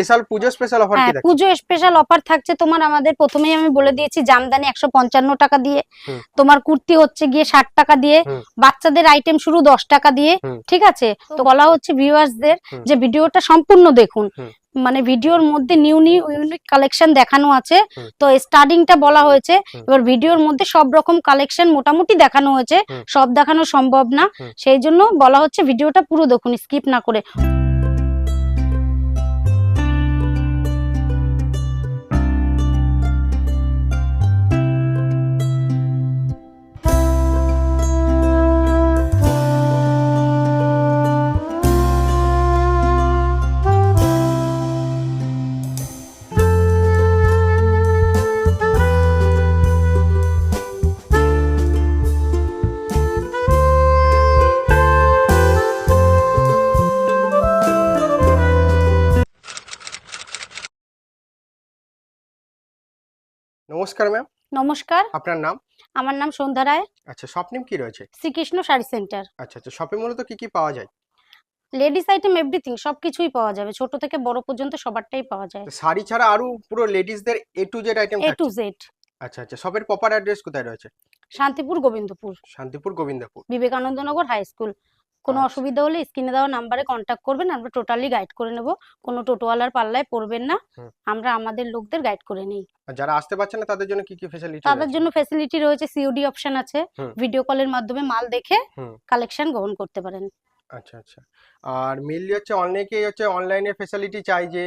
Special পুজো special offer কি হ্যাঁ থাকছে? পুজো স্পেশাল অফার থাকছে তোমার আমাদের প্রথমেই আমি বলে দিয়েছি জামদানি একশো পঞ্চান্ন টাকা দিয়ে। তোমার কুর্তি হচ্ছে গিয়ে ষাট টাকা দিয়ে। বাচ্চাদের আইটেম শুরু দশ টাকা দিয়ে ঠিক আছে? তো বলা হচ্ছে ভিউয়ার্সদের। যে ভিডিওটা সম্পূর্ণ দেখুন। মানে ভিডিওর মধ্যে নিউ নিউ ইউনিক কালেকশন দেখানো আছে। তো স্টার্টিংটা বলা হয়েছে। এবার ভিডিওর মধ্যে সব রকম কালেকশন মোটামুটি দেখানো হয়েছে। সব দেখানো সম্ভব না। সেই জন্য বলা হচ্ছে ভিডিওটা পুরো দেখুন স্কিপ না করে। নমস্কার ম্যাম নমস্কার। আপনার নাম? আমার নাম সন্ধ্যা রায়। আচ্ছা শপ নেম কি রয়েছে? শ্রীকৃষ্ণ শাড়ি সেন্টার আচ্ছা আচ্ছা শপে মূলত কি কি পাওয়া যায়? লেডিস আইটেম এভরিথিং সবকিছুই পাওয়া যাবে। ছোট থেকে বড় পর্যন্ত সবারটাই পাওয়া যায়। শাড়ি ছাড়া আরও পুরো লেডিসদের A to Z item A to Z আচ্ছা আচ্ছা শপের প্রপার অ্যাড্রেস কোথায় রয়েছে? শান্তিপুর গোবিন্দপুর। শান্তিপুর গোবিন্দপুর। বিবেকানন্দ নগর হাই স্কুল কোনো আচ্ছা। অসুবিধা হলে স্ক্রিনে দেওয়া নাম্বারে কন্ট্যাক্ট করবেন আমরা টোটালি গাইড করে নেব। কোনো টোটোওয়ালার পাল্লায় পড়বেন না। আমরা আমাদের লোকদের গাইড করে নেই। যারা আসতে পারছে না তাদের জন্য কি কি ফেসিলিটি তাদের জন্য ফেসিলিটি রয়েছে সিওডি অপশন আছে। ভিডিও কলের মাধ্যমে মাল দেখে কালেকশন গ্রহণ করতে পারেন। আচ্ছা আচ্ছা। আর মেইনলি হচ্ছে অনেকেই হচ্ছে অনলাইনে ফেসিলিটি চাই যে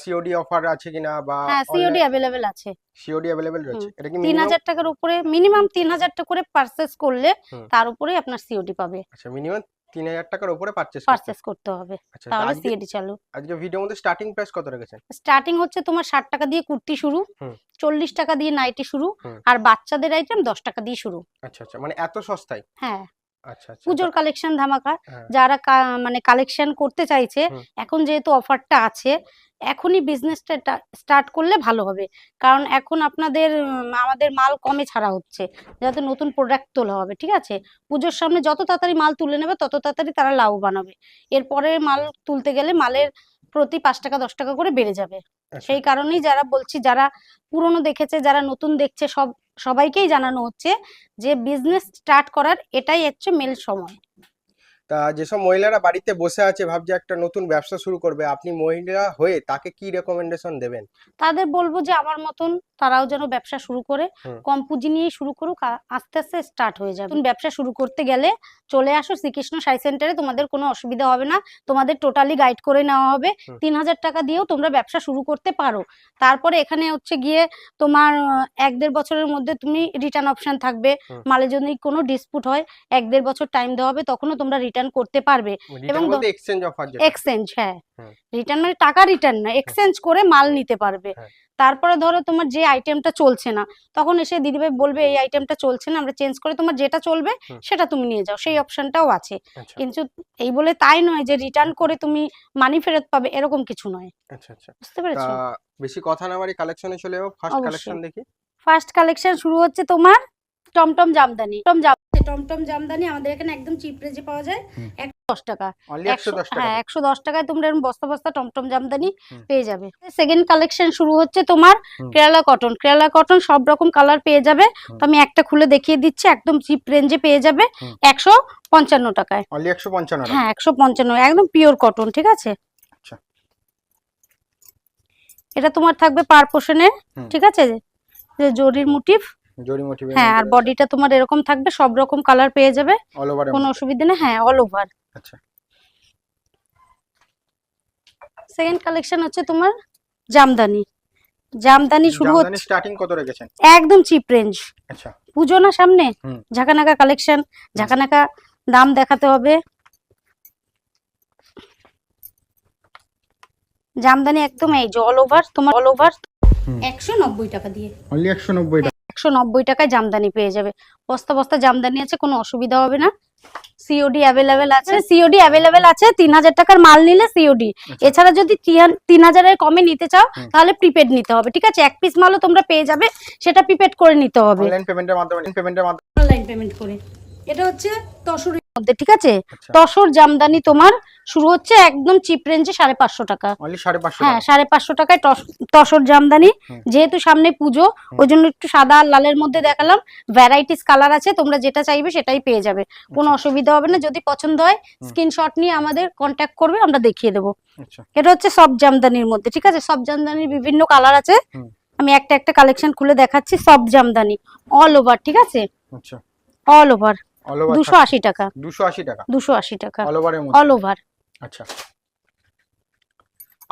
সিওডি অফার আছে কিনা বা হ্যাঁ সিওডি অ্যাভেলেবেল আছে। সিওডি অ্যাভেলেবেল রয়েছে। এটা কি তিন মিনিমাম হাজার টাকার উপরে মিনিমাম তিন হাজার টাকা করে পারচেস করলে তার উপরেই আপনার সিওডি পাবে। আচ্ছা মিনিমাম তিন হাজার টাকার উপরে পারচেজ পারচেস করতে হবে। আচ্ছা তাহলে সিএডি চালু। আজকে ভিডিওর মধ্যে স্টার্টিং প্রাইস কত রেখেছেন? স্টার্টিং হচ্ছে তোমার ষাট টাকা দিয়ে কুর্তি শুরু হুম। চল্লিশ টাকা দিয়ে নাইটি শুরু আর বাচ্চাদের আইটেম দশ টাকা দিয়ে শুরু। আচ্ছা আচ্ছা মানে এত সস্তায়? হ্যাঁ। পুজোর কালেকশন ধামাকা। হ্যাঁ। যারা মানে কালেকশন করতে চাইছে এখন যেহেতু অফারটা আছে এখনই বিজনেসটা স্টার্ট করলে ভালো হবে। কারণ এখন আপনাদের আমাদের মাল কমে ছাড়া হচ্ছে। যাতে নতুন প্রোডাক্ট তোলা হবে ঠিক আছে? পুজোর সামনে যত তাড়াতাড়ি মাল তুলে নেবে তত তাড়াতাড়ি তারা লাভবান হবে। এরপরে মাল তুলতে গেলে মালের প্রতি পাঁচ টাকা দশ টাকা করে বেড়ে যাবে। আচ্ছা। সেই কারণেই যারা বলছি, যারা পুরনো দেখেছে, যারা নতুন দেখছে, সব, সবাইকেই জানানো হচ্ছে যে বিজনেস স্টার্ট করার এটাই হচ্ছে মেল সময়। তা যেসব মহিলারা বাড়িতে বসে আছে ভাবছে একটা নতুন ব্যবসা শুরু করবে আপনি মহিলা হয়ে তাকে কি রেকমেন্ডেশন দেবেন? তাদের বলব যে আমার মতন তারাও যেন ব্যবসা শুরু করে কম পুঁজি নিয়েই শুরু করুক আ- আস্তে আস্তে স্টার্ট হয়ে যাবে। নতুন ব্যবসা শুরু করতে গেলে চলে আসো শ্রীকৃষ্ণ সাই সেন্টারে তোমাদের কোনো অসুবিধা হবে না তোমাদের টোটালি গাইড করে নেওয়া হবে। হুম। তিন হাজার টাকা দিয়েও তোমরা ব্যবসা শুরু করতে পারো। তারপরে এখানে হচ্ছে গিয়ে তোমার আহ, এক দেড় বছরের মধ্যে তুমি রিটার্ন অপশন থাকবে। হুম। মালের যদি কোনো ডিসপুট হয় এক দেড় বছর টাইম দেওয়া হবে তখনও তোমরা রিটার্ন করতে পারবে রিটার্ন দ- বলতে এক্সচেঞ্জ অফার এক্সচেঞ্জ হ্যাঁ। রিটার্ন মানে টাকা রিটার্ন না এক্সচেঞ্জ করে মাল নিতে পারবে। হ্যাঁ। তারপরে ধরো তোমার যে আইটেমটা চলছে না তখন এসে দিদিভাই বলবে এই আইটেমটা চলছে না আমরা চেঞ্জ করে তোমার যেটা চলবে সেটা তুমি নিয়ে যাও। সেই অপশনটাও আছে। আচ্ছা। কিন্তু এই বলে তাই নয় যে রিটার্ন করে তুমি মানি ফেরত পাবে এরকম কিছু নয়। আচ্ছা আচ্ছা। বুঝতে পেরেছ? বেশি কথা না বাড়ি কালেকশনে চলে যাব। ফার্স্ট। কালেকশন দেখি। ফার্স্ট কালেকশন শুরু হচ্ছে তোমার টমটম জামদানি টম জাম টমটম জামদানি আমাদের এখানে একদম চিপ রেঞ্জে পাওয়া যায়। দশ টাকা। একশো হ্যাঁ একশো দশ টাকায় তোমরা এরকম বস্তা বস্তা টমটম জামদানি পেয়ে যাবে। সেকেন্ড কালেকশন শুরু হচ্ছে তোমার কেরালা কটন কেরালা কটন সব রকম কালার পেয়ে যাবে। তো আমি একটা খুলে দেখিয়ে দিচ্ছি একদম চিপ রেঞ্জে পেয়ে যাবে একশো পঞ্চান্ন টাকায়। একশো পঞ্চান্ন হ্যাঁ একশো পঞ্চান্ন একদম পিওর কটন ঠিক আছে? আচ্ছা। এটা তোমার থাকবে পার পোষণের ঠিক আছে? যে জরির মোটিভ জরি মোটিভ হ্যাঁ আর বডিটা তোমার এরকম থাকবে সব রকম কালার পেয়ে যাবে অল ওভার কোনো অসুবিধা নেই হ্যাঁ অল ওভার আচ্ছা। সেকেন্ড কালেকশন হচ্ছে তোমার জামদানি। জামদানি শুরু হচ্ছে স্টার্টিং কত রেখেছেন? একদম চিপ রেঞ্জ আচ্ছা। পুজো না সামনে। ঝাঁকানাকা কালেকশন ঝাঁকানাকা দাম দেখাতে হবে। জামদানি একদম এই যে অল ওভার তোমার অল ওভার হুম। একশো নব্বই টাকা দিয়ে। অনলি একশো নব্বই টাকা একশো নব্বই টাকায় জামদানি পেয়ে যাবে। বস্তা বস্তা জামদানি আছে কোনো অসুবিধা হবে না। সিওডি অ্যাভেলেবেল আছে সিওডি অ্যাভেলেবেল আছে তিন হাজার টাকার মাল নিলে সিওডি আচ্ছা। এছাড়া যদি তিন- হাজারের কমে নিতে চাও তাহলে প্রিপেড নিতে হবে ঠিক আছে? এক পিস মালও তোমরা পেয়ে যাবে সেটা প্রিপেড করে নিতে হবে। অনলাইন পেমেন্টের মাধ্যমে অনলাইন পেমেন্ট করে। এটা হচ্ছে তসরের মধ্যে ঠিক আছে? আচ্ছা। তসর জামদানি তোমার শুরু হচ্ছে একদম চিপ রেঞ্জে সাড়ে পাঁচশো টাকা। হ্যাঁ সাড়ে পাঁচশো টাকায় তসর জামদানি। যেহেতু সামনে পুজো ওই জন্য একটু সাদা আর লালের মধ্যে দেখালাম। ভ্যারাইটিস কালার আছে তোমরা যেটা চাইবে সেটাই পেয়ে যাবে। কোনো আচ্ছা, অসুবিধা হবে না যদি পছন্দ হয়। স্ক্রিনশট নিয়ে আমাদের কন্ট্যাক্ট করবে আমরা দেখিয়ে দেবো। আচ্ছা। এটা হচ্ছে সব জামদানির মধ্যে ঠিক আছে? সব জামদানির বিভিন্ন কালার আছে। আমি একটা একটা কালেকশন খুলে দেখাচ্ছি সব জামদানি অল ওভার ঠিক আছে? অল ওভার দুশো আশি টাকা। দুশো আশি টাকা? দুশো আশি টাকা। অল ওভারের মধ্যে? অল ওভার আচ্ছা।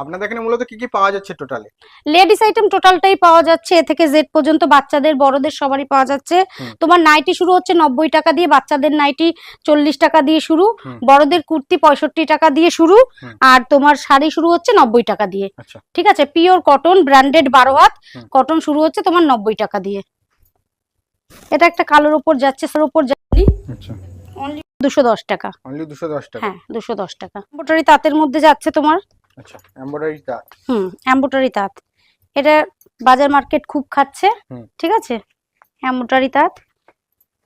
আপনাদের এখানে মূলত কি কি পাওয়া যাচ্ছে টোটালে? লেডিস আইটেম টোটালটাই পাওয়া যাচ্ছে। এ থেকে জেড পর্যন্ত বাচ্চাদের বড়দের সবারই পাওয়া যাচ্ছে। তোমার নাইটি শুরু হচ্ছে নব্বই টাকা দিয়ে বাচ্চাদের নাইটি চল্লিশ টাকা দিয়ে শুরু। বড়দের কুর্তি পঁয়ষট্টি টাকা দিয়ে শুরু। আর তোমার শাড়ি শুরু হচ্ছে নব্বই টাকা দিয়ে। আচ্ছা। ঠিক আছে? পিওর কটন ব্র্যান্ডেড বারো হাত। কটন শুরু হচ্ছে তোমার নব্বই টাকা দিয়ে। এটা একটা কালোর উপর যাচ্ছে তার উপর জানি আচ্ছা। অনলি দুশো দশ টাকা। অনলি দুশো দশ টাকা? হ্যাঁ দুশো দশ টাকা। এম্বোটারি তাঁতের মধ্যে যাচ্ছে তোমার? আচ্ছা তাঁত? হুম এম্বোটারি তাঁত। এটা বাজার মার্কেট খুব খাচ্ছে ঠিক আছে? এম্বোটারি তাঁত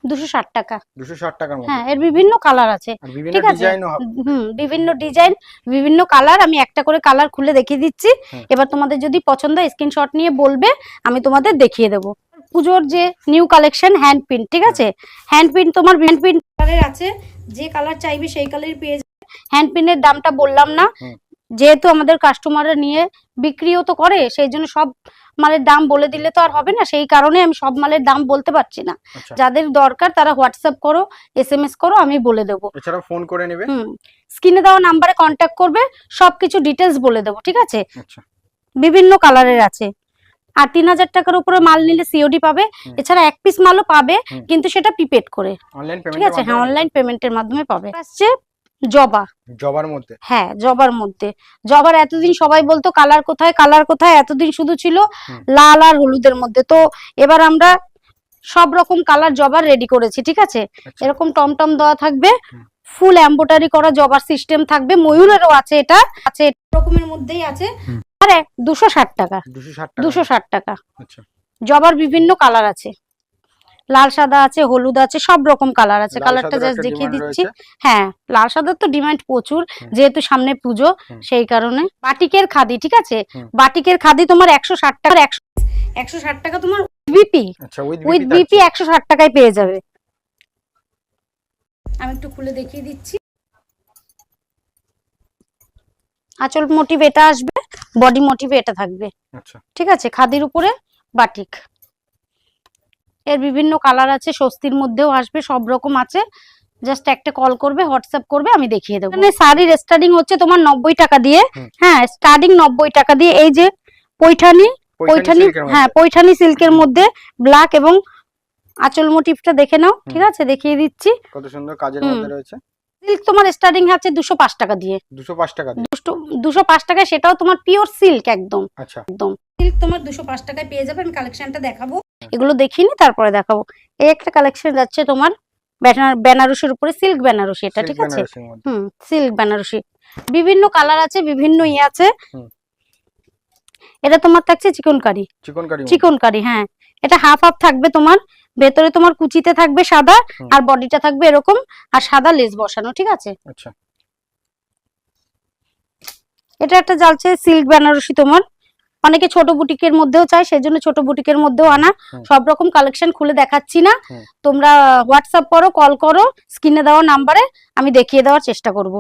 দুশো ষাট টাকা। দুশো ষাট টাকার মধ্যে? হ্যাঁ এর বিভিন্ন কালার আছে ঠিক আছে? হুম বিভিন্ন ডিজাইন বিভিন্ন কালার। আমি একটা করে কালার খুলে দেখিয়ে দিচ্ছি। এবার তোমাদের যদি পছন্দ স্ক্রিনশট নিয়ে বলবে আমি তোমাদের দেখিয়ে দেবো। পুজোর যে নিউ কালেকশন হ্যান্ড প্রিন্ট ঠিক আছে? হ্যান্ড প্রিন্ট তোমার হ্যান্ড প্রিন্ট কালারের আছে যে কালার চাইবে সেই কালারই পেয়ে যাবে। হ্যান্ড প্রিন্টের দামটা বললাম না। যেহেতু আমাদের কাস্টমাররা নিয়ে বিক্রিও তো করে সেই জন্য সব মালের দাম বলে দিলে তো আর হবে না। সেই কারণে আমি সব মালের দাম বলতে পারছি না। আচ্ছা। যাদের দরকার তারা হোয়াটসঅ্যাপ করো এস এম এস করো আমি বলে দেবো। এছাড়াও ফোন করে নেবে? স্ক্রিনে দেওয়া নাম্বারে কন্ট্যাক্ট করবে সবকিছু ডিটেলস বলে দেবো ঠিক আছে? আচ্ছা। বিভিন্ন কালারের আছে। আর তিন হাজার টাকার উপরে মাল নিলে সিওডি পাবে এছাড়া এক পিস মালও পাবে কিন্তু সেটা প্রিপেড করে। ঠিক আছে? হ্যাঁ অনলাইন পেমেন্টের মাধ্যমে পাবে। আসছে জবা। জবার মধ্যে? হ্যাঁ জবার মধ্যে। জবার এতদিন সবাই বলতো কালার কোথায় কালার কোথায় এতদিন শুধু ছিল লাল আর হলুদের মধ্যে। তো এবার আমরা সব রকম কালার জবার রেডি করেছি ঠিক আছে? আচ্ছা। এরকম টমটম দেওয়া থাকবে ফুল এম্বোটারি করা জবার সিস্টেম থাকবে ময়ূরেরও আছে এটা আছে রকমের মধ্যেই আছে। আরে দুশো ষাট টাকা। দুশো ষাট টাকা? আচ্ছা। জবার বিভিন্ন কালার আছে। লাল সাদা আছে হলুদ আছে সব রকম কালার আছে। কালারটা জাস্ট দেখিয়ে দিচ্ছি। হ্যাঁ লাল সাদার তো ডিমান্ড প্রচুর যেহেতু সামনে পুজো সেই কারণে। বাটিকের খাদি ঠিক আছে? বাটিকের খাদি তোমার একশো ষাট টাকা একশো একশো ষাট টাকা তোমার বিপি আচ্ছা উইথ বিপি একশো ষাট টাকায় পেয়ে যাবে। আমি একটু খুলে দেখিয়ে দিচ্ছি। আঁচল মোটিভ এটা আসবে। বডি মোটিভে এটা থাকবে। আচ্ছা। ঠিক আছে? খাদির উপরে বাটিক এর বিভিন্ন কালার আছে স্বস্তির মধ্যেও আসবে সব রকম আছে। জাস্ট একটা কল করবে হোয়াটসঅ্যাপ করবে আমি দেখিয়ে দেবো। মানে শাড়ির স্টার্টিং হচ্ছে তোমার নব্বই টাকা দিয়ে। হ্যাঁ স্টার্টিং নব্বই টাকা দিয়ে। এই যে পৈঠানি পৈঠানি হ্যাঁ পৈঠানি সিল্কের মধ্যে ব্ল্যাক এবং আঁচল মোটিভটা দেখে নাও। ঠিক আছে? দেখিয়ে দিচ্ছি। কত সুন্দর কাজের মধ্যে রয়েছে। সিল্ক তোমার স্টার্টিং হচ্ছে দুশো পাঁচ টাকা দিয়ে। দুশো পাঁচ টাকা দিয়ে। দুশো পাঁচ টাকায় সেটাও তোমার পিওর সিল্ক একদম। আচ্ছা। একদম। সিল্ক তোমার দুশো পাঁচ টাকায় পেয়ে যাবে আমি কালেকশনটা দেখাবো। এগুলো দেখিনি তারপরে দেখাবো। এই একটা কালেকশন যাচ্ছে তোমার বেনারসির উপরে সিল্ক বেনারসি এটা ঠিক আছে? হুম সিল্ক বেনারসি। বিভিন্ন কালার আছে বিভিন্ন ইয়ে আছে। এটা তোমার থাকছে চিকনকারি। চিকন কারি মধ্যে। চিকনকারি হ্যাঁ। এটা হাফ হাফ থাকবে তোমার ভেতরে তোমার কুচিতে থাকবে সাদা আর বডিটা থাকবে এরকম আর সাদা লেস বসানো ঠিক আছে? আচ্ছা। এটা একটা জালছে সিল্ক বেনারসি তোমার। অনেকে ছোট বুটিকের মধ্যেও চায় সেই জন্য ছোট বুটিকের মধ্যেও আনা। সব রকম কালেকশন খুলে দেখাচ্ছি না। তোমরা হোয়াটসঅ্যাপ করো কল করো স্ক্রিনে দেওয়া নাম্বারে আমি দেখিয়ে দেওয়ার চেষ্টা করব।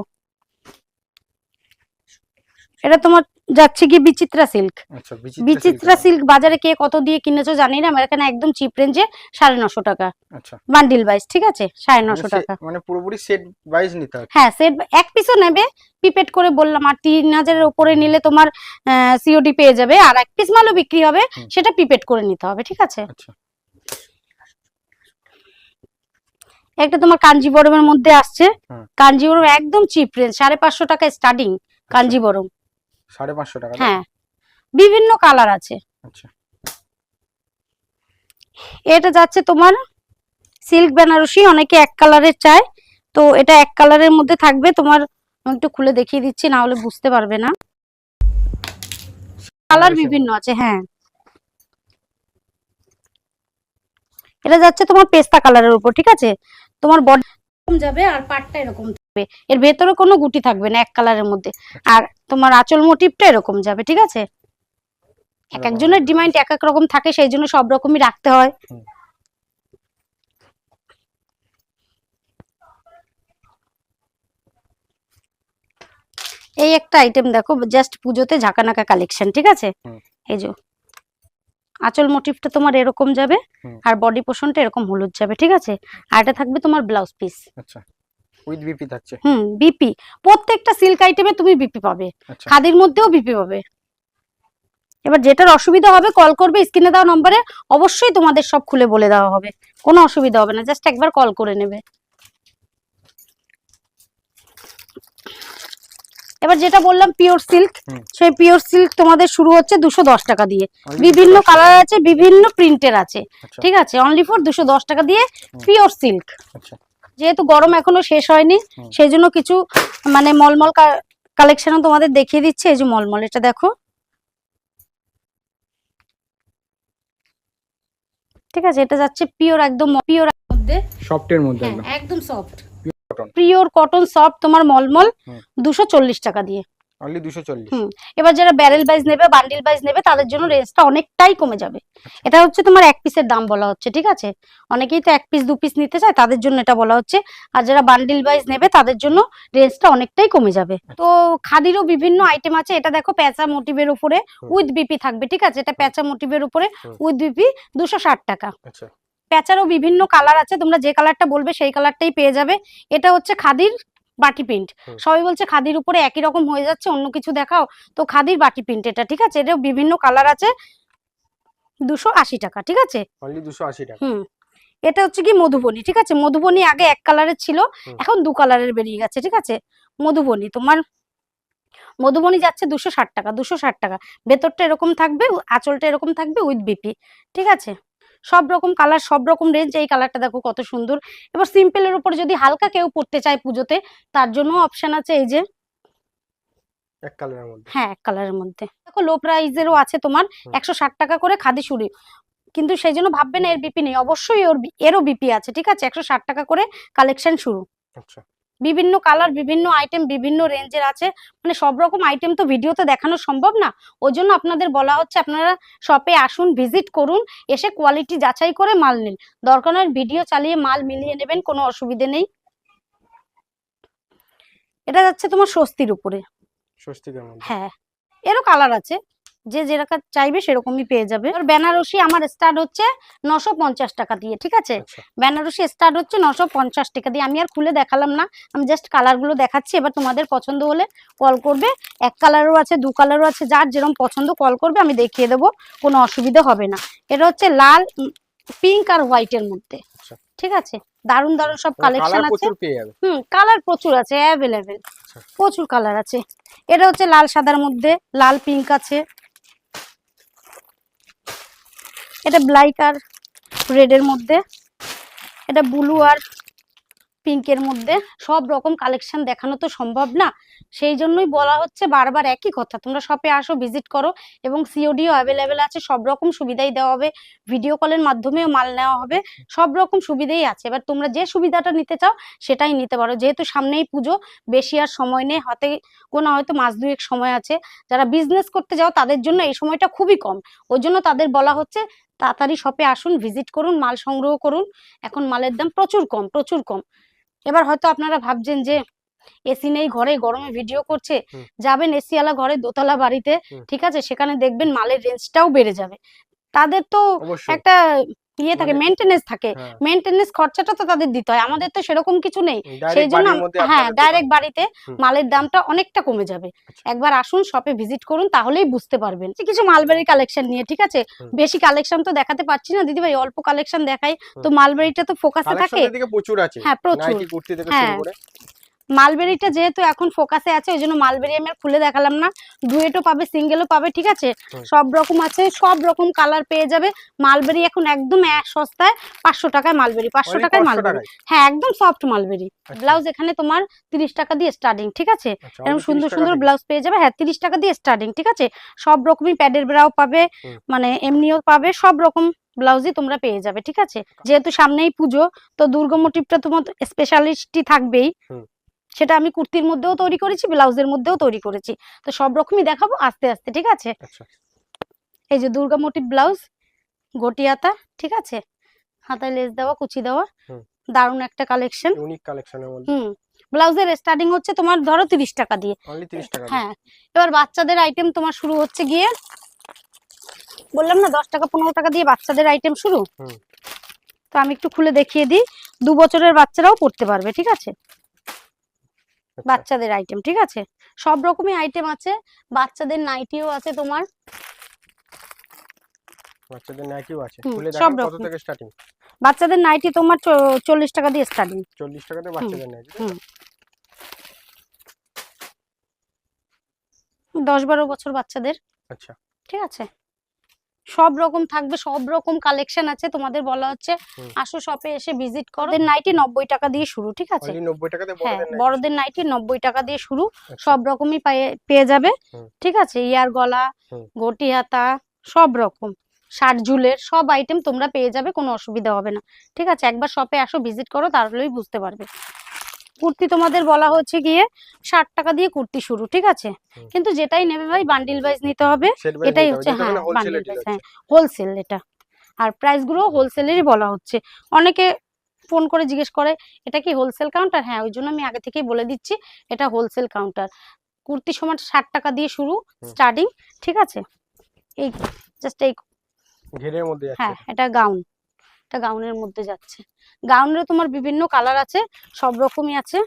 এটা তোমার যাচ্ছে কি বিচিত্রা সিল্ক। আচ্ছা বিচিত্রা সিল্ক। বাজারে কে কত দিয়ে কিনেছো জানি না আমার এখানে একদম চিপ রেঞ্জে সাড়ে নশো টাকা। আচ্ছা। বান্ডিল ওয়াইজ ঠিক আছে? সাড়ে নশো মানে সে- টাকা। মানে পুরোপুরি সেট ওয়াইজ নিতে হবে হ্যাঁ সেট এক পিসও নেবে পিপেড করে বললাম আর তিন হাজারের উপরে নিলে তোমার সিওডি পেয়ে যাবে আর এক পিস মালও বিক্রি হবে সেটা পিপেড করে নিতে হবে ঠিক আছে? আচ্ছা। একটা তোমার কাঞ্জিবরমের মধ্যে আসছে। কাঞ্জিবরম একদম চিপ রেঞ্জ সাড়ে পাঁচশো টাকা স্টার্টিং কাঞ্জিবরম সাড়ে পাঁচশো টাকা তাই? হ্যাঁ। বিভিন্ন কালার আছে। আচ্ছা। এটা যাচ্ছে তোমার সিল্ক বেনারসি অনেকে এক কালারের চায়। তো এটা এক কালারের মধ্যে থাকবে তোমার একটু খুলে দেখিয়ে দিচ্ছি না হলে বুঝতে পারবে না। কালার বিভিন্ন আছে হ্যাঁ। এটা যাচ্ছে তোমার পেস্তা কালারের উপর ঠিক আছে? তোমার বডি যাবে আর পাটটা এরকম থাকবে। এর ভেতরে কোনো গুটি থাকবে না এক কালারের মধ্যে। আর তোমার আঁচল মোটিভটা এরকম যাবে ঠিক আছে? এক একজনের ডিমান্ড এক এক রকম থাকে সেই জন্য সব রকমই রাখতে হয়। এই একটা আইটেম দেখো জাস্ট পুজোতে ঝাঁকানাকা কালেকশন ঠিক আছে। এই যে আঁচল মোটিভটা তোমার এরকম যাবে আর বডি পোর্শনটা এরকম হলুদ যাবে ঠিক আছে? আর এটা থাকবে তোমার ব্লাউজ পিস আচ্ছা। উইথ বিপি থাকছে। হুম বিপি প্রত্যেকটা সিল্ক আইটেমে তুমি বিপি পাবে। আচ্ছা। খাদির মধ্যেও বিপি পাবে। এবার যেটার অসুবিধা হবে কল করবে স্ক্রিনে দেওয়া নম্বরে। অবশ্যই তোমাদের সব খুলে বলে দেওয়া হবে। কোনো অসুবিধা হবে না জাস্ট একবার কল করে নেবে। এবার যেটা বললাম পিওর সিল্ক সেই পিওর সিল্ক তোমাদের শুরু হচ্ছে দুশো দশ টাকা দিয়ে। বিভিন্ন কালার আছে বিভিন্ন প্রিন্টের আছে। আচ্ছা। ঠিক আছে? অনলি ফর দুশো দশ টাকা দিয়ে পিওর সিল্ক আচ্ছা। যেহেতু গরম এখনও শেষ হয়নি সেই জন্য কিছু মানে মলমল কালেকশনও তোমাদের দেখিয়ে দিচ্ছে এই যে মলমল এটা দেখো। ঠিক আছে এটা যাচ্ছে পিওর একদম পিওর মধ্যে। সফটের মধ্যে হ্যাঁ একদম। সফট পিওর কটন সফট তোমার মলমল। দুশো চল্লিশ টাকা দিয়ে। অনলি। এবার যারা ব্যারেল বাইজ নেবে বান্ডিল বাইজ নেবে তাদের জন্য রেঞ্জটা অনেকটাই কমে যাবে। এটা হচ্ছে তোমার এক পিসের দাম বলা হচ্ছে ঠিক আছে? অনেকেই তো এক পিস দু পিস নিতে চায় তাদের জন্য এটা বলা হচ্ছে। আর যারা বান্ডিল বাইজ নেবে তাদের জন্য রেঞ্জটা অনেকটাই কমে যাবে। তো খাদিরও বিভিন্ন আইটেম আছে এটা দেখো প্যাঁচা মোটিভের উপরে উইথ বিপি থাকবে ঠিক আছে? এটা প্যাঁচা মোটিভের উপরে। উইথ বিপি দুশো ষাট টাকা। আচ্ছা। প্যাঁচারও বিভিন্ন কালার আছে তোমরা যে কালারটা বলবে সেই কালারটাই পেয়ে যাবে। এটা হচ্ছে খাদির বাটি প্রিন্ট সবাই বলছে খাদির উপরে একই রকম হয়ে যাচ্ছে অন্য কিছু দেখাও। তো খাদির বাটি প্রিন্ট এটা ঠিক আছে? এটাও বিভিন্ন কালার আছে। দুশো আশি টাকা ঠিক আছে? দুশো আশি টাকা। হুম। এটা হচ্ছে কি মধুবনী ঠিক আছে? মধুবনী আগে এক কালারের ছিল এখন দু কালারের বেরিয়ে গেছে ঠিক আছে? মধুবনী তোমার মধুবনী যাচ্ছে দুশো ষাট টাকা দুশো ষাট টাকা। ভেতরটা এরকম থাকবে আঁচলটা এরকম থাকবে উইথ বিপি ঠিক আছে? সব রকম কালার সব রকম রেঞ্জ এই কালারটা দেখো কত সুন্দর। এবার সিম্পলের উপর যদি হালকা কেউ পড়তে চায় পুজোতে তার জন্য অপশন আছে এই যে এক কালারের মধ্যে। হ্যাঁ এক কালারের মধ্যে। দেখো লো প্রাইজেরও আছে তোমার একশো ষাট টাকা করে খাদি সুরি কিন্তু সেই জন্য ভাববে না এর বিপি নেই। অবশ্যই ওর এরও বিপি আছে ঠিক আছে? একশো ষাট টাকা করে কালেকশন শুরু। আচ্ছা। বিভিন্ন কালার বিভিন্ন আইটেম বিভিন্ন রেঞ্জের আছে। মানে সব রকম আইটেম তো ভিডিওতে দেখানো সম্ভব না। ওই জন্য আপনাদের বলা হচ্ছে আপনারা শপে আসুন ভিজিট করুন এসে কোয়ালিটি যাচাই করে মাল নিন। দরকার নয় ভিডিও চালিয়ে মাল মিলিয়ে নেবেন কোনো অসুবিধে নেই। এটা যাচ্ছে তোমার স্বস্তির উপরে। হ্যাঁ এরও কালার আছে। যে যেরকম চাইবে সেরকমই পেয়ে যাবে। আর বেনারসি আমার স্টার্ট হচ্ছে নশো পঞ্চাশ টাকা দিয়ে ঠিক আছে? আচ্ছা। বেনারসি স্টার্ট হচ্ছে নশো পঞ্চাশ টাকা দিয়ে। আমি আর খুলে দেখালাম না আমি জাস্ট কালারগুলো দেখাচ্ছি। এবার তোমাদের পছন্দ হলে কল করবে। এক কালারও আছে দু কালারও আছে যার যেরকম পছন্দ কল করবে আমি দেখিয়ে দেবো। কোনো অসুবিধা হবে না। এটা হচ্ছে লাল পিঙ্ক আর হোয়াইটের মধ্যে আচ্ছা। ঠিক আছে? দারুণ দারুণ সব কালেকশন আছে। পেয়ে যাবে। হুম কালার প্রচুর আছে অ্যাভেলেবেল আচ্ছা। প্রচুর কালার আছে। এটা হচ্ছে লাল সাদার মধ্যে লাল পিঙ্ক আছে। এটা ব্লাইক আর রেডের মধ্যে, এটা ব্লু আর পিঙ্কের মধ্যে। সব রকম কালেকশন দেখানো তো সম্ভব না। সেই জন্যই বলা হচ্ছে বারবার একই কথা। তোমরা শপে আসো ভিজিট করো এবং সিওডিও অ্যাভেলেবেল আছে। সব রকম সুবিধাই দেওয়া হবে। ভিডিও কলের মাধ্যমেও মাল নেওয়া হবে। সব রকম সুবিধাই আছে। এবার তোমরা যে সুবিধাটা নিতে চাও, সেটাই নিতে পারো। যেহেতু সামনেই পুজো, বেশি আর সময় নেই। হাতে কোনো হয়তো মাস দুয়েক সময় আছে। যারা বিজনেস করতে যাও, তাদের জন্য এই সময়টা খুবই কম। ওই জন্য তাদের বলা হচ্ছে তাড়াতাড়ি শপে আসুন ভিজিট করুন মাল সংগ্রহ করুন। এখন মালের দাম প্রচুর কম প্রচুর কম। এবার হয়তো আপনারা ভাবছেন যে এসি নেই ঘরে গরমে ভিডিও করছে। যাবেন যাবেন এসিওয়ালা ঘরে দোতলা বাড়িতে ঠিক আছে? সেখানে দেখবেন মালের রেঞ্জটাও বেড়ে যাবে। তাদের তো একটা ইয়ে থাকে মানে- মেনটেনেন্স থাকে। হ্যাঁ। মেনটেনেন্স খরচাটা তো তাদের দিতে হয় আমাদের তো সেরকম কিছু নেই। সেই জন্য হ্যাঁ ডাইরেক্ট বাড়িতে মালের দামটা অনেকটা কমে যাবে। আচ্ছা। একবার আসুন শপে ভিজিট করুন তাহলেই বুঝতে পারবেন। কিছু মালবেরি কালেকশন নিয়ে ঠিক আছে? বেশি কালেকশন তো দেখাতে পারছি না। দিদি ভাই অল্প কালেকশন দেখাই। তো মালবেরিটা তো ফোকাসে থাকে। প্রচুর আছে। হ্যাঁ প্রচুর। হ্যাঁ। মালবেরিটা যেহেতু এখন ফোকাসে আছে ওই জন্য মালবেরি আমি আর খুলে দেখালাম না। ডুয়েটও পাবে সিঙ্গেলও পাবে ঠিক আছে? সব রকম আছে সব রকম কালার পেয়ে যাবে। মালবেরি এখন একদম এক সস্তায় পাঁচশো টাকায় মালবেরি পাঁচশো টাকায় মালবেরি। হ্যাঁ একদম সফট মালবেরি। আচ্ছা, ব্লাউজ এখানে তোমার তিরিশ টাকা দিয়ে স্টার্টিং ঠিক আছে? আচ্ছা, এরকম সুন্দর সুন্দর ব্লাউজ পেয়ে যাবে। হ্যাঁ তিরিশ টাকা দিয়ে স্টার্টিং ঠিক আছে? সব রকমই প্যাডের ব্রাও পাবে মানে এমনিও পাবে সব রকম ব্লাউজই তোমরা পেয়ে যাবে ঠিক আছে? যেহেতু সামনেই পুজো তো দুর্গা মোটিভটা তোমার স্পেশালিস্টই থাকবেই। সেটা আমি কুর্তির মধ্যেও তৈরি করেছি ব্লাউজের মধ্যেও তৈরি করেছি। তো সব রকমই দেখাবো আস্তে আস্তে ঠিক আছে? আচ্ছা। এই যে দুর্গা মোটিভ ব্লাউজ গটি হাতা ঠিক আছে? হাতায় লেস দেওয়া কুচি দেওয়া। দারুণ একটা কালেকশন ইউনিক কালেকশনের মধ্যে। হুম। ব্লাউজের স্টার্টিং হচ্ছে তোমার ধরো তিরিশ টাকা দিয়ে। অনলি 30 টাকা হ্যাঁ। এবার বাচ্চাদের আইটেম তোমার শুরু হচ্ছে গিয়ে বললাম না দশ টাকা পনেরো টাকা দিয়ে বাচ্চাদের আইটেম শুরু? হুম। তো আমি একটু খুলে দেখিয়ে দিই। দু বছরের বাচ্চারাও পড়তে পারবে ঠিক আছে? বাচ্চাদের আইটেম ঠিক আছে? সব রকমই আইটেম আছে। বাচ্চাদের নাইটিও আছে তোমার। বাচ্চাদের নাইটিও আছে। খুলে দেখান কত থেকে স্টার্টিং বাচ্চাদের নাইটি তোমার চ- চল্লিশ টাকা দিয়ে স্টার্টিং 40 টাকাতে বাচ্চাদের নাইটি তাই তো? হুম। দশ বারো বছর বাচ্চাদের। আচ্ছা। ঠিক আছে? সব রকম থাকবে সব রকম কালেকশন আছে তোমাদের বলা হচ্ছে। আসো শপে এসে ভিজিট করো। নাইটি নব্বই টাকা দিয়ে শুরু ঠিক আছে? অনলি 90 টাকাতে হ্যাঁ বড়দের নাইটি নব্বই টাকা দিয়ে শুরু। আচ্ছা, সব রকমই পায়ে- যাবে ঠিক আছে? ইয়ার গলা। গটি হাতা সব রকম। শার্ট জুলের সব আইটেম তোমরা পেয়ে যাবে কোনো অসুবিধা হবে না। ঠিক আছে? একবার শপে আসো ভিজিট করো তাহলেই বুঝতে পারবে। কুর্তি তোমাদের বলা হচ্ছে গিয়ে ষাট টাকা দিয়ে কুর্তি শুরু ঠিক আছে? কিন্তু যেটাই নেবে ভাই বান্ডিল ওয়াইজ নিতে হবে। এটাই হচ্ছে হ্যাঁ বান্ডিল এ deal হ্যাঁ হোলসেল এটা। আর প্রাইসগুলো হোলসেলেরই বলা হচ্ছে। অনেকে ফোন করে জিজ্ঞেস করে এটা কি হোলসেল কাউন্টার হ্যাঁ ওই জন্য আমি আগে থেকেই বলে দিচ্ছি এটা হোলসেল কাউন্টার কুর্তি সমান ষাট টাকা দিয়ে শুরু স্টার্টিং ঠিক আছে? এই জাস্ট এই ঘেরের মধ্যে হ্যাঁ এটা গাউন এটা গাউনের মধ্যে যাচ্ছে। গাউনের তোমার বিভিন্ন কালার আছে সব রকমই আছে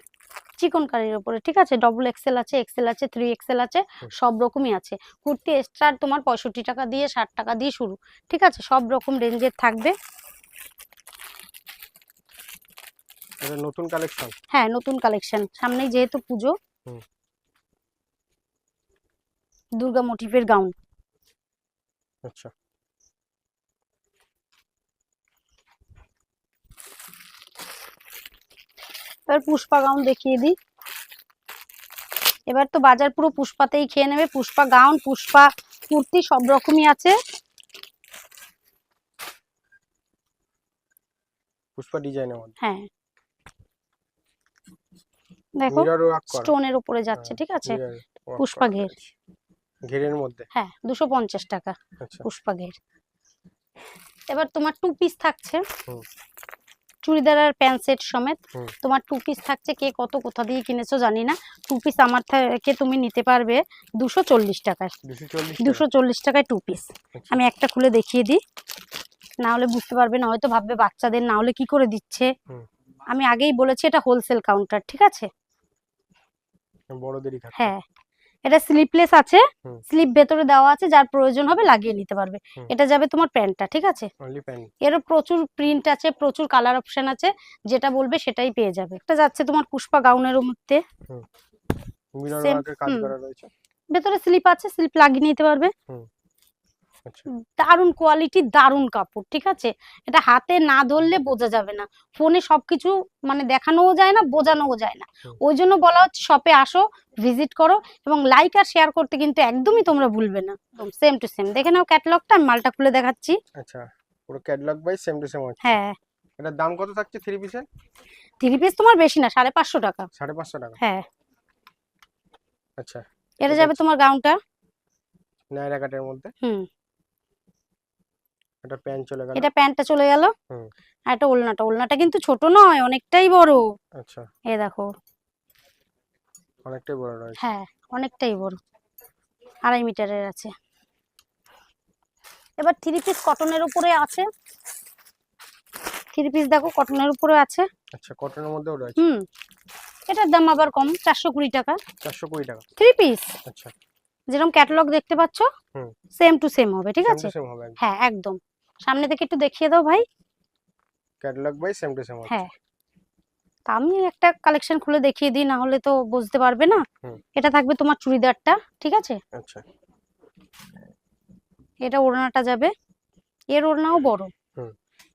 চিকন কারির উপরে ঠিক আছে? ডবল এক্সেল আছে এক্সেল আছে থ্রি এক্সেল আছে সব রকমই আছে। কুর্তি এক্সট্রা তোমার পঁয়ষট্টি টাকা দিয়ে ষাট টাকা দিয়ে শুরু ঠিক আছে? সব রকম রেঞ্জের থাকবে। নতুন কালেকশন হ্যাঁ নতুন কালেকশন সামনেই যেহেতু পুজো। দুর্গা মোটিভের গাউন আচ্ছা। এবার পুষ্পা গাউন দেখিয়ে দিই। এবার তো বাজার পুরো পুষ্পাতেই খেয়ে নেবে। পুষ্পা গাউন পুষ্পা কুর্তি সব রকমই আছে। পুষ্পা ডিজাইনের মধ্যে? হ্যাঁ। দেখো স্টোনের উপরে যাচ্ছে ঠিক আছে? পুষ্পা ঘের। ঘেরের মধ্যে? হ্যাঁ দুশো পঞ্চাশ টাকা আচ্ছা। পুষ্পা ঘের। এবার তোমার টু পিস থাকছে। চুড়িদার আর প্যান্ট সেট সমেত তোমার টু পিস থাকছে। কে কত কোথা দিয়ে কিনেছো জানি না। টু পিস আমার থেকে তুমি নিতে পারবে দুশো চল্লিশ টাকায়। দুশো চল্লিশ টাকায় টু পিস আচ্ছা। আমি একটা খুলে দেখিয়ে দিই। না হলে বুঝতে পারবে না হয়তো ভাববে বাচ্চাদের না হলে কি করে দিচ্ছে। আমি আগেই বলেছি এটা হোলসেল কাউন্টার ঠিক আছে? বড়দেরই হ্যাঁ। এটা স্লিপলেস আছে স্লিপ ভেতরে দেওয়া আছে যার প্রয়োজন হবে লাগিয়ে নিতে পারবে। এটা যাবে তোমার প্যান্টটা ঠিক আছে? এরও প্রচুর প্রিন্ট আছে প্রচুর কালার অপশন আছে যেটা বলবে সেটাই পেয়ে যাবে। এটা যাচ্ছে তোমার পুষ্পা গাউনের মধ্যে। ভেতরে স্লিপ আছে স্লিপ লাগিয়ে নিতে পারবে। দারুণ কোয়ালিটি দারুণ কাপড় ঠিক আছে? এটা হাতে না ধরলে বোঝা যাবে না। ফোনে সবকিছু মানে দেখানোও যায় না বোঝানোও যায় না। ওই জন্য বলা হচ্ছে শপে আসো ভিজিট করো এবং লাইক আর শেয়ার করতে কিন্তু একদমই তোমরা ভুলবে না। সেম টু সেম দেখে নাও ক্যাটালগটা আমি মালটা খুলে দেখাচ্ছি। আচ্ছা পুরো catalogue by same to same হ্যাঁ। এটার দাম কত থাকছে থ্রি পিসের থ্রি পিস তোমার বেশি না সাড়ে পাঁচশো টাকা। সাড়ে পাঁচশো টাকা? হ্যাঁ। আচ্ছা এটা যাবে তোমার গাউনটা নাইরা কাটের মধ্যে? হুম। এটা প্যান্ট চলে গেল। এটা প্যান্টটা চলে গেল। হুম। আর এটা ওলনাটা ওলনাটা কিন্তু ছোট নয় অনেকটাই বড়। আচ্ছা। এ দেখো। অনেকটাই বড় রয়েছে। হ্যাঁ অনেকটাই বড়। আড়াই মিটারের আছে। এবার থ্রি পিস কটনের উপরে আছে। থ্রি পিস দেখো কটনের উপরে আছে। আচ্ছা কটনের মধ্যেও রয়েছে? হুম। এটার দাম আবার কম চারশো কুড়ি টাকা। চারশো কুড়ি টাকা। থ্রি পিস আচ্ছা। যেরকম ক্যাটালগ দেখতে পাচ্ছ সেম টু সেম হবে ঠিক আছে? হ্যাঁ একদম। সামনে থেকে একটু দেখিয়ে দাও ভাই। Catalogue by same to same হ্যাঁ। তা আমি একটা কালেকশন খুলে দেখিয়ে দিই না হলে তো বুঝতে পারবে না। এটা থাকবে তোমার চুড়িদারটা ঠিক আছে? আচ্ছা। এটা ওড়নাটা যাবে। এর ওড়নাও বড়।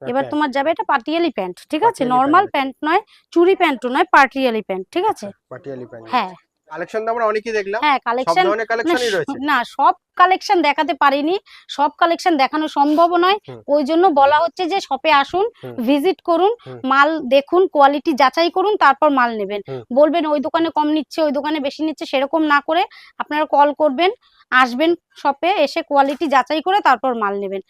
এবার তোমার যাবে এটা পাটিয়ালি প্যান্ট ঠিক আছে? Normal pant. নয় চুড়ি প্যান্টও নয় পাটিয়ালি প্যান্ট ঠিক আছে? পাটিয়ালি প্যান্ট। হ্যাঁ। কালেকশন আমরা অনেকই দেখলাম। হ্যাঁ কালেকশন ধরনের কালেকশনই রয়েছে। না সব কালেকশন দেখাতে পারিনি। সব কালেকশন দেখানো সম্ভব নয়। ওই জন্য বলা হচ্ছে যে শপে আসুন ভিজিট করুন মাল দেখুন কোয়ালিটি যাচাই করুন তারপর মাল নেবেন। বলবেন ওই দোকানে কম নিচ্ছে ওই দোকানে বেশি নিচ্ছে সেরকম না করে আপনারা কল করবেন আসবেন শপে এসে কোয়ালিটি যাচাই করে তারপর মাল নেবেন।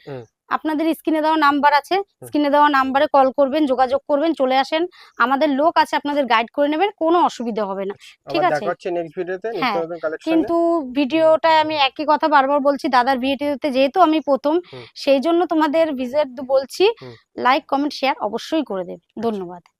আপনাদের স্ক্রিনে দেওয়া নাম্বার আছে স্ক্রিনে দেওয়া নাম্বারে কল করবেন যোগাযোগ করবেন চলে আসেন। আমাদের লোক আছে আপনাদের গাইড করে নেবেন কোনো অসুবিধা হবে না। ঠিক আছে। হ্যাঁ, কিন্তু ভিডিওটা আমি একই কথা বারবার বলছি দাদার ভিডিওতে যেহেতু আমি প্রথম সেই জন্য তোমাদের ভিজিট বলছি। লাইক কমেন্ট শেয়ার অবশ্যই করে দেবে ধন্যবাদ।